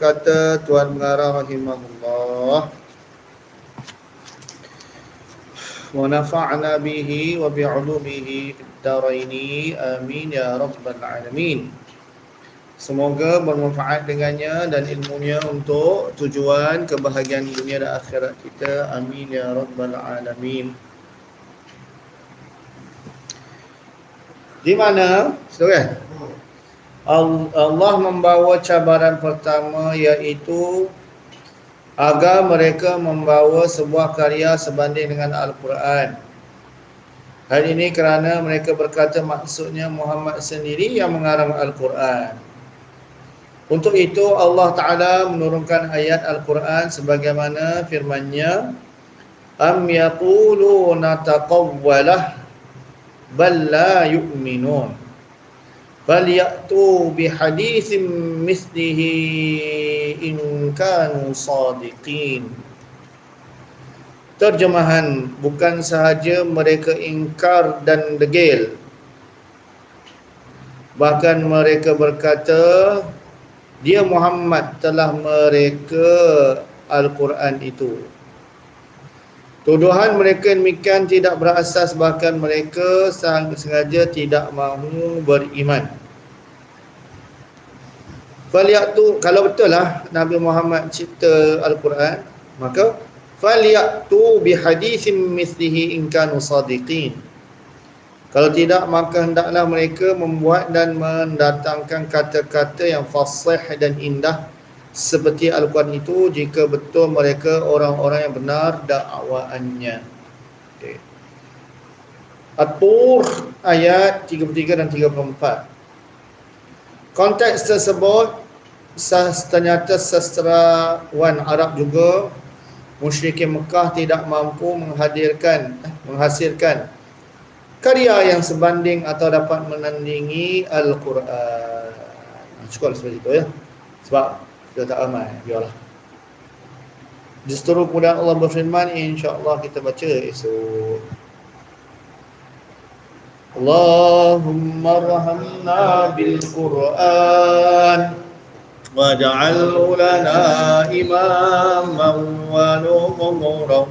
kata Tuan Mengarah rahimahullah wa nafa'na bihi wa bi'ulumihi daraini amin ya rabbal alamin Semoga bermanfaat dengannya dan ilmunya untuk tujuan kebahagiaan dunia dan akhirat kita. Amin ya rabbal alamin. Di mana? Saudara? Allah membawa cabaran pertama iaitu agar mereka membawa sebuah karya sebanding dengan Al-Quran. Hal ini kerana mereka berkata maksudnya Muhammad sendiri yang mengarang Al-Quran. Untuk itu Allah Ta'ala menurunkan ayat Al-Quran sebagaimana firmannya Am yaquluna taqawwalah bal la yu'minun bal ya'tu bi haditsin mislihi in kanu sadiqin. Terjemahan bukan sahaja mereka ingkar dan degil. Bahkan mereka berkata dia Muhammad telah mereka al-Quran itu. Tuduhan mereka demikian tidak berasas bahkan mereka sengaja tidak mahu beriman. Faliyatu kalau betul lah Nabi Muhammad cipta Al-Quran maka faliyatu bihadithin mislihi in kanu sadiqin. Kalau tidak maka hendaklah mereka membuat dan mendatangkan kata-kata yang fasih dan indah seperti Al-Quran itu jika betul mereka orang-orang yang benar dakwaannya. Okay. At-Tur ayat 33 dan 34 Konteks tersebut ternyata sastrawan Arab juga musyrikin Mekah tidak mampu menghadirkan eh, menghasilkan karya yang sebanding atau dapat menandingi Al-Quran. Cukup seperti itu ya. Sebab kita tak amal, biarlah. Justru kemudian Allah berfirman, insya-Allah kita baca esok. اللهم ارحمنا بالقرآن واجعله لنا إماما ونورا